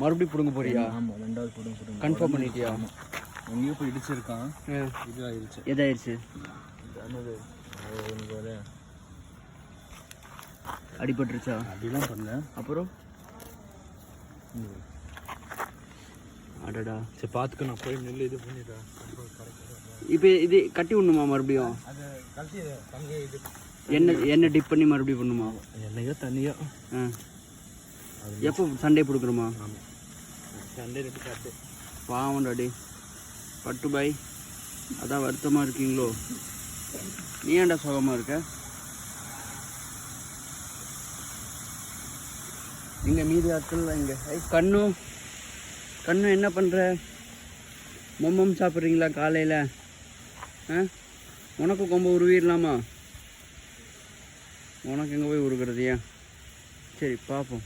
மறுபடியும் பிடுங்க போறியா? ஆமாம் ரெண்டாவது போடும் போடும் கன்ஃபார்ம் பண்ணிட்டியா? எங்கேயோ போய் இடிச்சிருக்கான். ஆ. இது ஆயிடுச்சு எதாயிருச்சு அடிபட்டுருச்சா? அப்படிலாம் பண்ணல. அப்புறம்? அடடா. சரி பார்த்துக்க நான் போய் நெல் இது பண்ணிடுறேன். இப்போ இது கட்டி விடணுமா மறுபடியும்? எண்ணெய் எண்ணெய் டிப் பண்ணி மறுபடியும் பண்ணுமா என்னையோ தண்ணியோ. ஆ. எப்போ சண்டே கொடுக்குறோமா சண்டே ரெண்டு காட்டு பாவம்டா டே பட்டு பாய் அதான் வருத்தமாக இருக்கீங்களோ? நீ ஏன்டா சுகமாக இருக்க? இங்கே மீதி ஆட்கள் இங்கே. ஐ கண்ணு. கண்ணு என்ன பண்ணுற மொம்மம் சாப்பிட்றீங்களா காலையில்? ஆ? உனக்கு கொம்பு உருவிடலாமா? உனக்கு எங்கே போய் உருகிறது ஏன் சரி பார்ப்போம்